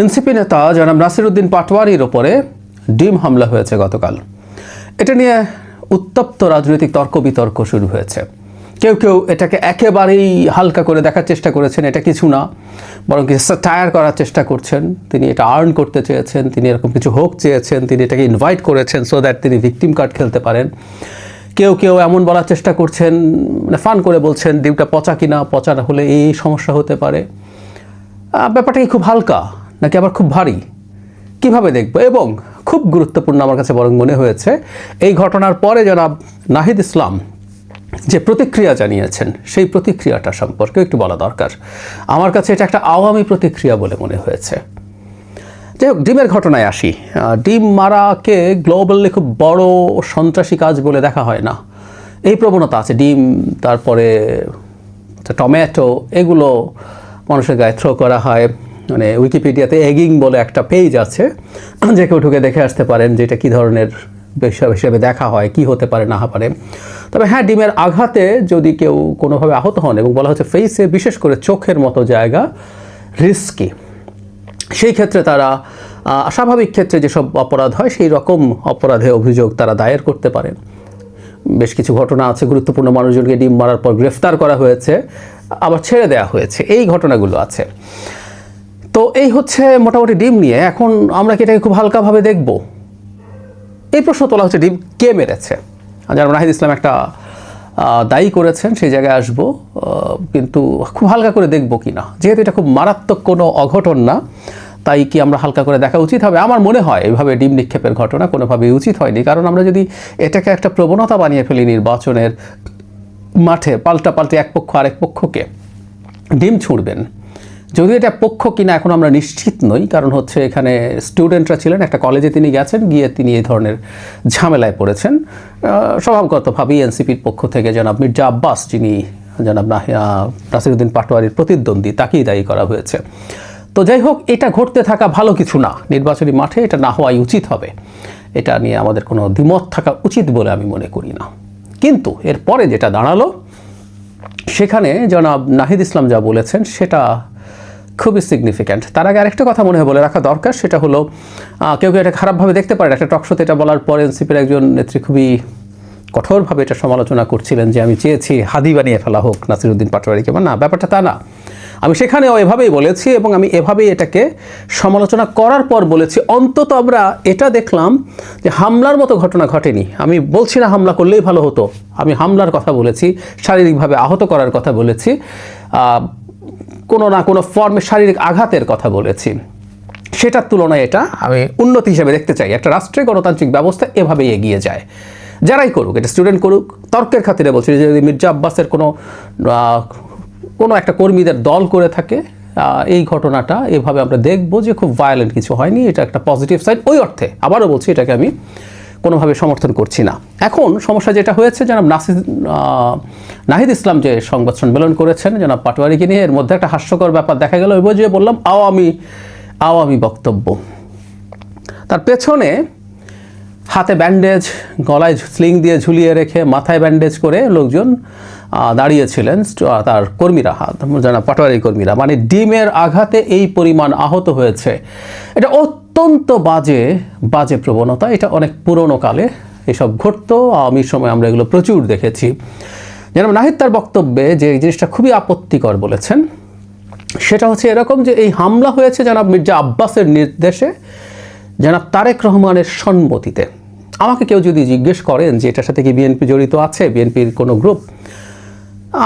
NCP নেতা জনাব নাসিরুদ্দিন পাটওয়ারির ওপরে ডিম হামলা হয়েছে গতকাল। এটা নিয়ে উত্তপ্ত রাজনৈতিক তর্ক বিতর্ক শুরু হয়েছে। কেউ কেউ এটাকে একেবারেই হালকা করে দেখার চেষ্টা করেছেন, এটা কিছু না। বরং কিছু টায়ার করার চেষ্টা করছেন। তিনি এটা আর্ন করতে চেয়েছেন, তিনি এরকম কিছু হোক চেয়েছেন, তিনি এটাকে ইনভাইট করেছেন সো দ্যাট তিনি ভিকটিম কার্ড খেলতে পারেন। কেউ কেউ এমন বলার চেষ্টা করছেন মানে ফান করে বলছেন, ডিমটা পচা কিনা, পচা না হলে এই সমস্যা হতে পারে। ব্যাপারটা কি খুব হালকা? নাকি আবার খুব ভারী? কীভাবে দেখব? এবং খুব গুরুত্বপূর্ণ আমার কাছে বরং মনে হয়েছে, এই ঘটনার পরে জনাব নাহিদ ইসলাম যে প্রতিক্রিয়া জানিয়েছেন, সেই প্রতিক্রিয়াটা সম্পর্কে একটু বলা দরকার। আমার কাছে এটা একটা আওয়ামী প্রতিক্রিয়া বলে মনে হয়েছে। যাই হোক, ডিমের ঘটনায় আসি। ডিম মারাকে গ্লোবালি খুব বড় সন্ত্রাসী কাজ বলে দেখা হয় না। এই প্রবণতা আছে। ডিম, তারপরে টমেটো, এগুলো মানুষের গায়ে থ্রো করা হয়। মানে উইকিপিডিয়াতে এগিং বলে একটা পেজ আছে, যে কেউ ঢুকে দেখে আসতে পারেন যেটা কী ধরনের বিষয় হিসেবে দেখা হয়, কি হতে পারে, না পারে। তবে হ্যাঁ ডিমের আঘাতে যদি কেউ কোনোভাবে আহত হন এবং বলা হচ্ছে ফেসে বিশেষ করে চোখের মতো জায়গা রিস্কি সেই ক্ষেত্রে তারা স্বাভাবিক ক্ষেত্রে যেসব অপরাধ হয়, সেই রকম অপরাধে অভিযোগ তারা দায়ের করতে পারেন। বেশ কিছু ঘটনা আছে, গুরুত্বপূর্ণ মানুষজনকে ডিম মারার পর গ্রেফতার করা হয়েছে, আবার ছেড়ে দেওয়া হয়েছে। এই ঘটনাগুলো আছে। তো এই হচ্ছে মোটামুটি ডিম নিয়ে। এখন আমরা কি এটাকে খুব হালকাভাবে দেখব? এই প্রশ্ন তোলা হচ্ছে, ডিম কে মেরেছে? যার রাহিদ ইসলাম একটা দায়ী করেছেন, সেই জায়গায় আসব কিন্তু খুব হালকা করে দেখব কি না। যেহেতু এটা খুব মারাত্মক কোনো অঘটন না, তাই কি আমরা হালকা করে দেখা উচিত হবে? আমার মনে হয় এভাবে ডিম নিক্ষেপের ঘটনা কোনোভাবেই উচিত হয়নি। কারণ আমরা যদি এটাকে একটা প্রবণতা বানিয়ে ফেলি নির্বাচনের মাঠে পাল্টা পাল্টে এক পক্ষ আরেক পক্ষকে, ডিম ছুঁড়বেন। যদিও এটা পক্ষ কিনা এখন আমরা নিশ্চিত নই, কারণ হচ্ছে এখানে স্টুডেন্টরা ছিলেন, একটা কলেজে তিনি গেছেন, গিয়ে তিনি এই ধরনের ঝামেলায় পড়েছেন। স্বভাবগতভাবেই এনসিপির পক্ষ থেকে জনাব মির্জা আব্বাস, যিনি জনাব নাসিরুদ্দিন পাটোয়ারির প্রতিদ্বন্দ্বী, তাকেই দায়ী করা হয়েছে। তো যাই হোক, এটা ঘটতে থাকা ভালো কিছু না, নির্বাচনী মাঠে এটা না হওয়াই উচিত হবে। এটা নিয়ে আমাদের কোনো দ্বিমত থাকা উচিত বলে আমি মনে করি না। কিন্তু এরপরে যেটা দাঁড়াল, সেখানে জনাব নাহিদ ইসলাম যা বলেছেন, সেটা খুবই সিগনিফিক্যান্ট তার আগে আরেকটা কথা মনে হয় বলে রাখা দরকার, সেটা হলো কেউ কেউ এটা খারাপভাবে দেখতে পারে একটা টকশোতে এটা বলার পর এনসিপির একজন নেত্রী খুবই কঠোরভাবে এটা সমালোচনা করছিলেন যে, আমি চেয়েছি হাদি বানিয়ে ফেলা হোক, নাসিরুদ্দিন পাটোয়ারিকে। না, ব্যাপারটা তা না। আমি সেখানেও এভাবেই বলেছি এবং আমি এভাবেই এটাকে সমালোচনা করার পর বলেছি। অন্তত আমরা এটা দেখলাম যে, হামলার মতো ঘটনা ঘটেনি। আমি বলছি না হামলা করলেই ভালো হতো। আমি হামলার কথা বলেছি, শারীরিকভাবে আহত করার কথা বলেছি। কোনো না কোনো ফর্মে শারীরিক আঘাতের কথা বলেছি। সেটার তুলনায় এটা আমি উন্নতি হিসেবে দেখতে চাই। একটা রাষ্ট্রের গণতান্ত্রিক ব্যবস্থা এভাবেই এগিয়ে যায়। যারাই করুক, এটা স্টুডেন্ট করুক, তর্কের খাতিরে বলছি, যদি মির্জা আব্বাসের কোনো কোনো একটা কর্মীদের দল করে থাকে এই ঘটনাটা এভাবে আমরা দেখব যে খুব ভায়োলেন্ট কিছু হয়নি, এটা একটা পজিটিভ সাইড ওই অর্থে আবারও বলছি, এটাকে আমি কোনোভাবে সমর্থন করছি না। এখন সমস্যা যেটা হয়েছে, জনাব নাসিদ নাহিদ ইসলাম যে সংবাদ সম্মেলন করেছেন, জনাব পাটোয়ারিকে নিয়ে, এর মধ্যে একটা হাস্যকর ব্যাপার দেখা গেল। ওই যে বললাম, আওয়ামী আওয়ামী বক্তব্য। তার পেছনে হাতে ব্যান্ডেজ, গলায় স্লিং দিয়ে ঝুলিয়ে রেখে মাথায় ব্যান্ডেজ করে লোকজন দাঁড়িয়েছিলেন তার কর্মীরা হাত যারা পাটোয়ারি কর্মীরা। মানে ডিমের আঘাতে এই পরিমাণ আহত হয়েছে। এটা অত্যন্ত বাজে বাজে প্রবণতা। এটা অনেক পুরনো কালে এসব ঘটতো আওয়ামীর সময় আমরা এগুলো প্রচুর দেখেছি। যেন নাহিদ তার বক্তব্যে যে এই জিনিসটা খুবই আপত্তিকর বলেছেন, সেটা হচ্ছে এরকম যে এই হামলা হয়েছে জনাব মির্জা আব্বাসের নির্দেশে জনাব তারেক রহমানের সম্মতিতে আমাকে কেউ যদি জিজ্ঞেস করেন যে এটার সাথে কি বিএনপি জড়িত আছে, বিএনপির কোনো গ্রুপ,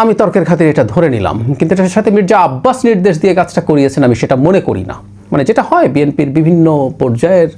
আমি তর্কের খাতিরে এটা ধরে নিলাম। কিন্তু এটার সাথে মির্জা আব্বাস নির্দেশ দিয়ে কাজটা করিয়েছেন, আমি সেটা মনে করি না। মানে যেটা হয়, বিএনপির বিভিন্ন পর্যায়ের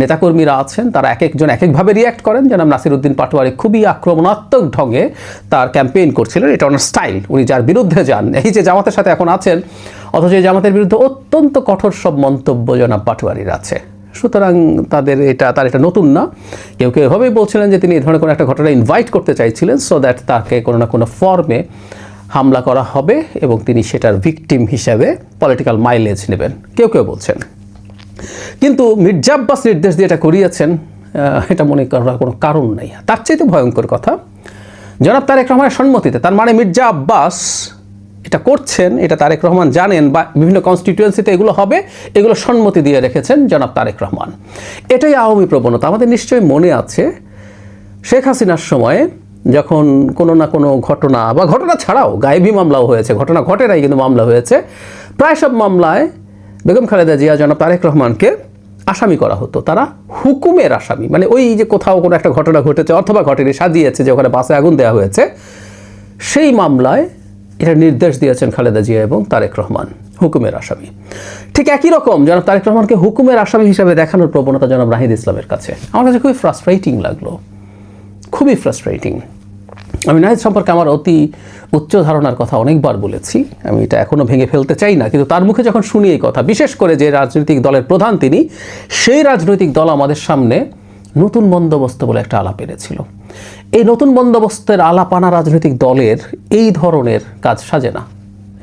নেতাকর্মীরা আছেন, তারা এক একজন এক একভাবে রিয়াক্ট করেন। যেন নাসিরুদ্দিন পাটোয়ারি খুবই আক্রমণাত্মক ঢঙে তার ক্যাম্পেইন করছিলেন। এটা ওনার স্টাইল উনি যার বিরুদ্ধে যান। এই যে জামাতের সাথে এখন আছেন, অথচ এই জামাতের বিরুদ্ধে অত্যন্ত কঠোর সব মন্তব্য জনাব পাটোয়ারির আছে। সুতরাং তাদের এটা, তার এটা নতুন না। কেউ কেউ এভাবেই বলছিলেন যে তিনি এই ধরনের কোনো একটা ঘটনা ইনভাইট করতে চাইছিলেন সো দ্যাট তাকে কোনো না কোনো ফর্মে হামলা করা হবে এবং তিনি সেটার ভিকটিম হিসাবে পলিটিক্যাল মাইলেজ নেবেন। কেউ কেউ বলছেন। কিন্তু মির্জা আব্বাস নির্দেশ দিয়ে এটা করিয়েছেন এটা মনে করার কোনো কারণ নেই। তার চাইতে ভয়ঙ্কর কথা, জনাব তারেক রহমানের সম্মতিতে, তার মানে মির্জা আব্বাস এটা করছেন, এটা তারেক রহমান জানেন বা বিভিন্ন কনস্টিটিউয়েন্সিতে এগুলো হবে, এগুলো সম্মতি দিয়ে রেখেছেন জনাব তারেক রহমান। এটাই আওয়ামী প্রবণতা। আমাদের নিশ্চয়ই মনে আছে, শেখ হাসিনার সময়ে যখন কোনো না কোনো ঘটনা বা ঘটনা ছাড়াও গায়েবী মামলাও হয়েছে, ঘটনা ঘটে নাই কিন্তু মামলা হয়েছে, প্রায় সব মামলায় বেগম খালেদা জিয়া, জনাব তারেক রহমানকে আসামি করা হতো। তারা হুকুমের আসামি। মানে ওই যে কোথাও কোনো একটা ঘটনা ঘটেছে অথবা ঘটেনি, সাজিয়েছে যে ওখানে বাসে আগুন দেওয়া হয়েছে, সেই মামলায় এটা নির্দেশ দিয়েছেন খালেদা জিয়া এবং তারেক রহমান, হুকুমের আসামি। ঠিক একই রকম জনাব তারেক রহমানকে হুকুমের আসামি হিসাবে দেখানোর প্রবণতা জনাব রাহিদ ইসলামের কাছে। আমার কাছে খুবই ফ্রাস্ট্রেটিং লাগল। খুবই ফ্রাস্ট্রেটিং আমি নাহিদ সম্পর্কে আমার অতি উচ্চ ধারণার কথা অনেকবার বলেছি। আমি এটা এখনও ভেঙে ফেলতে চাই না, কিন্তু তার মুখে যখন শুনি এই কথা, বিশেষ করে যে রাজনৈতিক দলের প্রধান তিনি, সেই রাজনৈতিক দল আমাদের সামনে নতুন বন্দোবস্ত বলে একটা আলাপ এনেছিল। এই নতুন বন্দোবস্তের আলাপানা রাজনৈতিক দলের এই ধরনের কাজ সাজে না।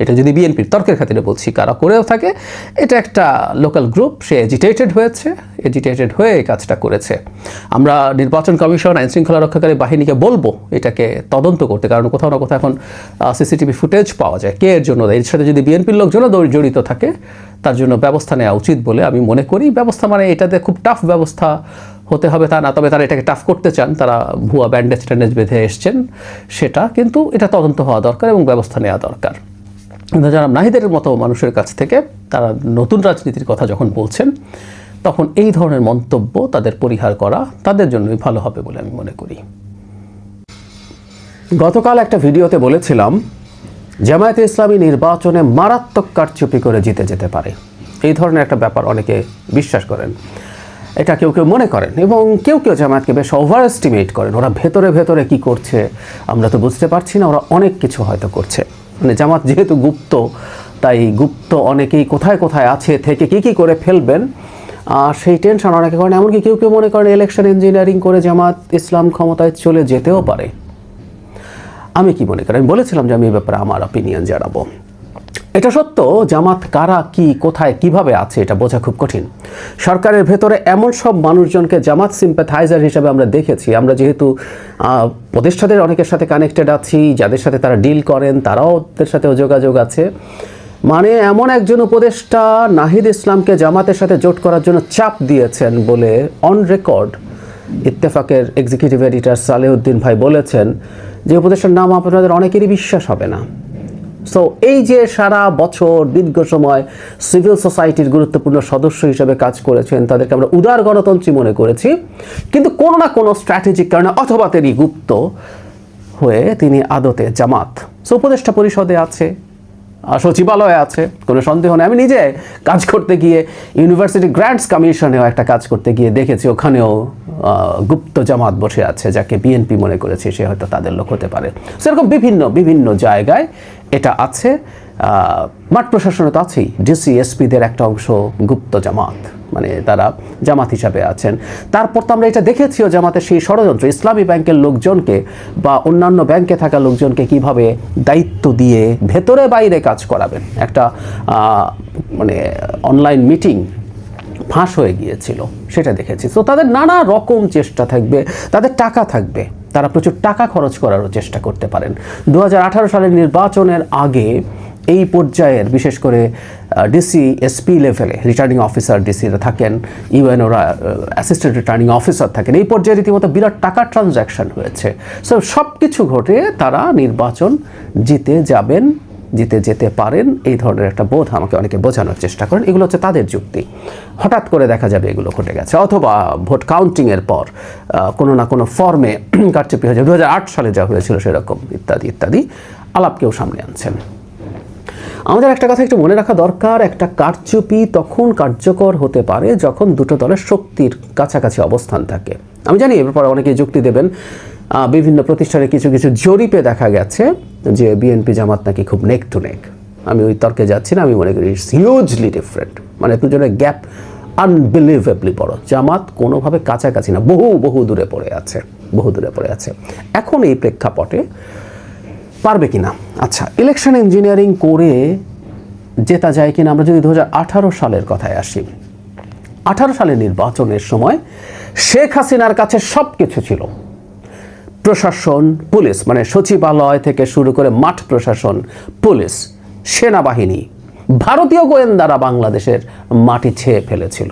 এটা যদি বিএনপির তর্কের খাতিরে বলছি, কারা করেও থাকে, এটা একটা লোকাল গ্রুপ, সে এজিটেটেড হয়েছে এজিটেটেড হয়ে এই কাজটা করেছে। আমরা নির্বাচন কমিশন আইন শৃঙ্খলা রক্ষাকারী বাহিনীকে বলব এটাকে তদন্ত করতে, কারণ কোথাও না কোথাও এখন সিসিটিভি ফুটেজ পাওয়া যায়। কে এর জন্য এর সাথে যদি বিএনপির লোকজনও জড়িত থাকে, তার জন্য ব্যবস্থা নেওয়া উচিত বলে আমি মনে করি। ব্যবস্থা মানে এটাতে খুব টাফ ব্যবস্থা হতে হবে তা না, তবে তারা এটাকে টাফ করতে চান। তারা ভুয়া ব্যান্ডেজ ট্যান্ডেজ বেঁধে এসছেন সেটা, কিন্তু এটা তদন্ত হওয়া দরকার এবং ব্যবস্থা নেওয়া দরকার। যারা নাহিদের মতো মানুষের কাছ থেকে, তারা নতুন রাজনীতির কথা যখন বলছেন, তখন এই ধরনের মন্তব্য তাদের পরিহার করা তাদের জন্যই ভালো হবে বলে আমি মনে করি। গতকাল একটা ভিডিওতে বলেছিলাম, জামায়াতে ইসলামী নির্বাচনে মারাত্মক কারচুপি করে জিতে যেতে পারে। এই ধরনের একটা ব্যাপার অনেকে বিশ্বাস করেন। এটা কেউ কেউ মনে করেন এবং কেউ কেউ জামায়াতকে বেশ ওভার এস্টিমেট করেন। ওরা ভেতরে ভেতরে কি করছে আমরা তো বুঝতে পারছি না, ওরা অনেক কিছু হয়তো করছে। মানে জামাত যেহেতু গুপ্ত, তাই গুপ্ত অনেকেই কোথায় কোথায় আছে থেকে কি কি করে ফেলবেন আর সেই টেনশন অনেকে করেন, এমনকি কেউ কেউ মনে করেন ইলেকশন ইঞ্জিনিয়ারিং করে জামাত ইসলাম ক্ষমতায় চলে যেতেও পারে। আমি কি মনে করি? আমি বলেছিলাম যে আমি এ ব্যাপারে আমার অপিনিয়ন জানাব। এটা সত্য? জামাত কারা, কি, কোথায়, কীভাবে আছে? এটা বোঝা খুব কঠিন। সরকারের ভেতরে এমন সব মানুষজনকে জামাত সিম্প্যাথাইজার হিসেবে আমরা দেখেছি। আমরা যেহেতু প্রতিষ্ঠাদের অনেকের সাথে কানেক্টেড আছি, যাদের সাথে তারা ডিল করেন, তারাও ওদের সাথেও যোগাযোগ আছে। মানে এমন একজন উপদেষ্টা নাহিদ ইসলামকে জামাতের সাথে জোট করার জন্য চাপ দিয়েছেন বলে অন রেকর্ড ইত্তেফাকের এক্সিকিউটিভ এডিটর সালেউদ্দিন ভাই বলেছেন যে, উপদেষ্টার নাম আপনাদের অনেকেরই বিশ্বাস হবে না। সো এই যে সারা বছর, দীর্ঘ সময় সিভিল সোসাইটির গুরুত্বপূর্ণ সদস্য হিসেবে কাজ করেছেন, তাদেরকে আমরা উদার গণতন্ত্রী মনে করেছি। কিন্তু কোনো না কোনো স্ট্র্যাটেজিক কারণে অথবা তিনি গুপ্ত হয়ে তিনি আদতে জামাত। সো উপদেষ্টা পরিষদে আছে সচিবালয়ে আছে, কোনো সন্দেহ নেই। আমি নিজে কাজ করতে গিয়ে ইউনিভার্সিটি গ্র্যান্টস কমিশনেও একটা কাজ করতে গিয়ে দেখেছি, ওখানেও গুপ্ত জামাত বসে আছে যাকে বিএনপি মনে করেছে সে হয়তো তাদের লোক হতে পারে। সেরকম বিভিন্ন বিভিন্ন জায়গায় এটা আছে। মাঠ প্রশাসনে তো আছেই। ডিসি এসপিদের একটা অংশ গুপ্ত জামাত মানে তারা জামাত হিসাবে আছেন। তারপর তো আমরা এটা দেখেছিও জামাতের সেই ষড়যন্ত্র। ইসলামী ব্যাংকের লোকজনকে বা অন্যান্য ব্যাংকে থাকা লোকজনকে কীভাবে দায়িত্ব দিয়ে ভেতরে বাইরে কাজ করাবেন? একটা মানে অনলাইন মিটিং ফাঁস হয়ে গিয়েছিল, সেটা দেখেছি। তো তাদের নানা রকম চেষ্টা থাকবে, তাদের টাকা থাকবে, তারা প্রচুর টাকা খরচ করারও চেষ্টা করতে পারেন। দু হাজার আঠারো সালের নির্বাচনের আগে এই পর্যায়ের, বিশেষ করে ডিসি এসপি লেভেলে রিটার্নিং অফিসার ডিসিরা থাকেন ইউএন ওরা অ্যাসিস্ট্যান্ট রিটার্নিং অফিসার থাকেন। এই পর্যায়ে রীতিমতো বিরাট টাকার ট্রানজ্যাকশন হয়েছে। সো সব কিছু ঘটে তারা নির্বাচন জিতে যাবেন। জিতে যেতে পারেন, এই ধরনের একটা বোধ আমাকে অনেকে বোঝানোর চেষ্টা করেন। এগুলো হচ্ছে তাদের যুক্তি। হঠাৎ করে দেখা যাবে এগুলো ঘটে গেছে। অথবা ভোট কাউন্টিংয়ের পর কোনো না কোনো ফর্মে কারচুপি হয়েছে দু সালে যা হয়েছিল সেরকম, ইত্যাদি ইত্যাদি। আলাপ কেউ সামনে আনছেন। আমাদের একটা কথা একটু মনে রাখা দরকার। একটা কারচুপি তখন কার্যকর হতে পারে যখন দুটো দলের শক্তির কাছাকাছি অবস্থান থাকে। আমি জানি এর পরে অনেকে যুক্তি দেবেন বিভিন্ন প্রতিষ্ঠানে কিছু কিছু জরিপে দেখা গেছে যে বিএনপি জামাত নাকি খুব নেক টু নেক। আমি ওই তর্কে যাচ্ছি না, আমি মনে করি ইটস হিউজলি ডিফারেন্ট মানে দুজনের গ্যাপ আনবিলিভেবলি বড়। জামাত কোনোভাবে কাছাকাছি না, বহু বহু দূরে পড়ে আছে, বহু দূরে পড়ে আছে। এখন এই প্রেক্ষাপটে পারবে কিনা? আচ্ছা ইলেকশন ইঞ্জিনিয়ারিং করে জেতা যায় কিনা, আমরা যদি দু হাজার আঠারো সালের কথায় আসি। আঠারো সালের নির্বাচনের সময় শেখ হাসিনার কাছে সব কিছু ছিল। প্রশাসন, পুলিশ মানে সচিবালয় থেকে শুরু করে মাঠ প্রশাসন, পুলিশ, সেনাবাহিনী, ভারতীয় গোয়েন্দারা বাংলাদেশের মাটি ছেয়ে ফেলেছিল।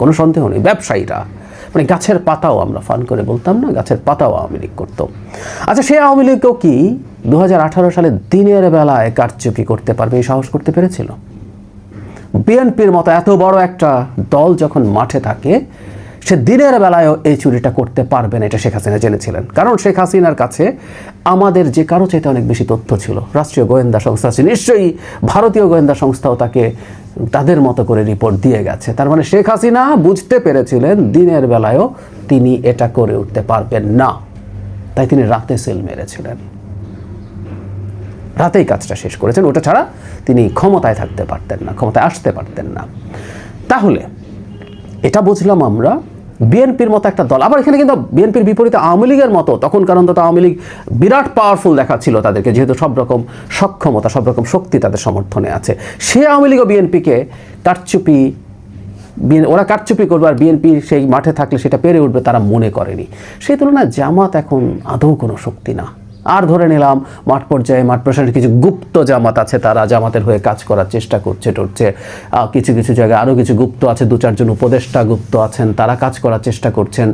কোনো সন্দেহ নেই, ব্যবসায়ীরা মানে গাছের পাতাও আমরা ফান করে বলতাম না, গাছের পাতাও আওয়ামী লীগ করতো। আচ্ছা সেই আওয়ামী লীগও কি দু হাজার আঠারো সালে দিনের বেলায় কারচুপি করতে পারবে এই সাহস করতে পেরেছিল? বিএনপির মতো এত বড় একটা দল যখন মাঠে থাকে সে দিনের বেলায়ও এই চুরিটা করতে পারবে না, এটা শেখ হাসিনা জেনেছিলেন। কারণ শেখ হাসিনার কাছে আমাদের যে কারও চাইতে অনেক বেশি তথ্য ছিল, রাষ্ট্রীয় গোয়েন্দা সংস্থা আছে, নিশ্চয়ই ভারতীয় গোয়েন্দা সংস্থাও তাকে তাদের মতো করে রিপোর্ট দিয়ে গেছে। তার মানে শেখ হাসিনা বুঝতে পেরেছিলেন দিনের বেলায়ও তিনি এটা করে উঠতে পারবেন না। তাই তিনি রাতে সেল মেরেছিলেন। রাতেই কাজটা শেষ করেছেন, ওটা ছাড়া তিনি ক্ষমতায় থাকতে পারতেন না, ক্ষমতায় আসতে পারতেন না। তাহলে এটা বুঝলাম আমরা বিএনপির মতো একটা দল। আবার এখানে কিন্তু বিএনপির বিপরীতে আওয়ামী লীগের মতো, তখন কারণ তো আওয়ামী লীগ বিরাট পাওয়ারফুল দেখাচ্ছিল তাদেরকে, যেহেতু সব রকম সক্ষমতা, সব রকম শক্তি তাদের সমর্থনে আছে। সে আওয়ামী লীগ ও বিএনপিকে কারচুপি ওরা কারচুপি করবে আর বিএনপি সেই মাঠে থাকলে সেটা পেরে উঠবে তারা মনে করেনি। সেই তুলনায় জামাত এখন আদৌ কোনো শক্তি না। আর ধরে নিলাম মাঠ পর্যায়ে মাঠ প্রশাসনের কিছু গুপ্ত জামাত আছে, তারা জামাতের হয়ে কাজ করার চেষ্টা করছে, টরছে। কিছু কিছু জায়গায় আরও কিছু গুপ্ত আছে, দু চারজন উপদেষ্টা গুপ্ত আছেন, তারা কাজ করার চেষ্টা করছেন।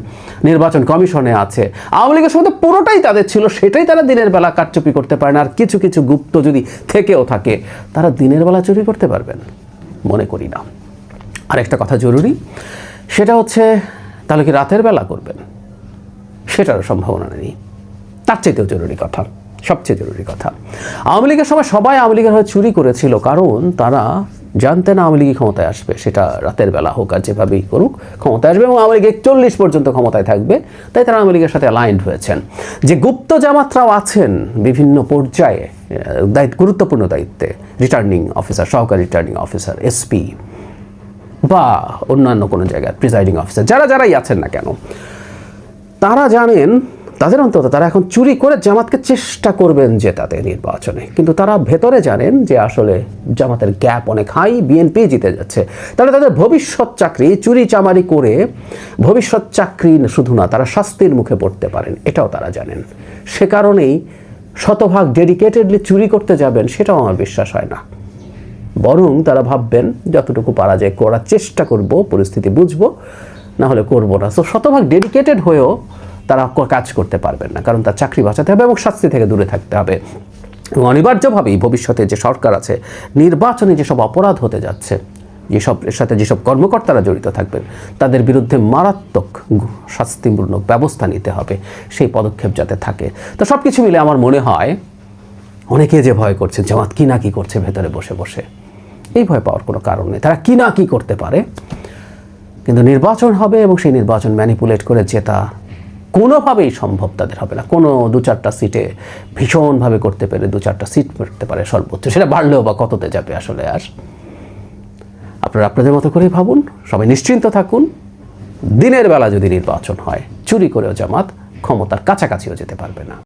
নির্বাচন কমিশনে আছে। আওয়ামী লীগের সময় পুরোটাই তাদের ছিল, সেটাই তারা দিনের বেলা কারচুপি করতে পারে না। আর কিছু কিছু গুপ্ত যদি থেকেও থাকে, তারা দিনের বেলা চুরি করতে পারবেন, মনে করি না। আরেকটা কথা জরুরি, সেটা হচ্ছে, তাহলে কি রাতের বেলা করবেন? সেটারও সম্ভাবনা নেই। তার চাইতেও জরুরি কথা, সবচেয়ে জরুরি কথা। আওয়ামী লীগের সময় সবাই আওয়ামী লীগের হয়ে চুরি করেছিল, কারণ তারা জানতেন আওয়ামী লীগই ক্ষমতায় আসবে, সেটা রাতের বেলা হোক আর যেভাবেই করুক ক্ষমতায় আসবে এবং আওয়ামী লীগ একচল্লিশ পর্যন্ত ক্ষমতায় থাকবে, তাই তারা আওয়ামী লীগের সাথে অ্যালাইন্ড হয়েছেন। যে গুপ্ত জামাতরাও আছেন বিভিন্ন পর্যায়ে দায়িত্ব, গুরুত্বপূর্ণ দায়িত্বে রিটার্নিং অফিসার সহকারী রিটার্নিং অফিসার এসপি বা অন্যান্য কোনো জায়গায় প্রিজাইডিং অফিসার যারা যারাই আছেন না কেন, তারা জানেন তাদের অন্তত তারা এখন চুরি করে জামাতকে চেষ্টা করবেন জেতাতে নির্বাচনে। কিন্তু তারা ভেতরে জানেন যে আসলে জামাতের গ্যাপ অনেক হাই বিএনপি জিতে যাচ্ছে। তাহলে তাদের ভবিষ্যৎ চাকরি, চুরি চামারি করে ভবিষ্যৎ চাকরি শুধু না, তারা শাস্তির মুখে পড়তে পারেন, এটাও তারা জানেন। সে কারণেই শতভাগ ডেডিকেটেডলি চুরি করতে যাবেন, সেটাও আমার বিশ্বাস হয় না। বরং তারা ভাববেন, যতটুকু পারা যায় করার চেষ্টা করব, পরিস্থিতি বুঝব, না হলে করব না। সো শতভাগ ডেডিকেটেড হয়েও তারা কাজ করতে পারবেন না, কারণ তার চাকরি বাঁচাতে হবে এবং শাস্তি থেকে দূরে থাকতে হবে। এবং অনিবার্যভাবেই ভবিষ্যতে যে সরকার আছে, নির্বাচনে যেসব অপরাধ হতে যাচ্ছে, যেসব, এর সাথে যেসব কর্মকর্তারা জড়িত থাকবেন, তাদের বিরুদ্ধে মারাত্মক শাস্তিমূলক ব্যবস্থা নিতে হবে, সেই পদক্ষেপ যাতে থাকে। তো সব কিছু মিলে আমার মনে হয়, অনেকে যে ভয় করছে, জামাত কি না কি করছে ভেতরে বসে বসে, এই ভয় পাওয়ার কোনো কারণ নেই। তারা কি না কি করতে পারে, কিন্তু নির্বাচন হবে এবং সেই নির্বাচন ম্যানিপুলেট করে জেতা কোনোভাবেই সম্ভব তাদের হবে না। কোনো দু চারটা সিটে ভীষণভাবে করতে পেরে দু চারটা সিট করতে পারে সর্বোচ্চ। সেটা বাড়লেও বা কততে যাবে আসলে আর? আপনারা আপনাদের মতো করেই ভাবুন। সবাই নিশ্চিন্ত থাকুন। দিনের বেলা যদি নির্বাচন হয়, চুরি করেও জামাত ক্ষমতার কাছাকাছিও যেতে পারবে না।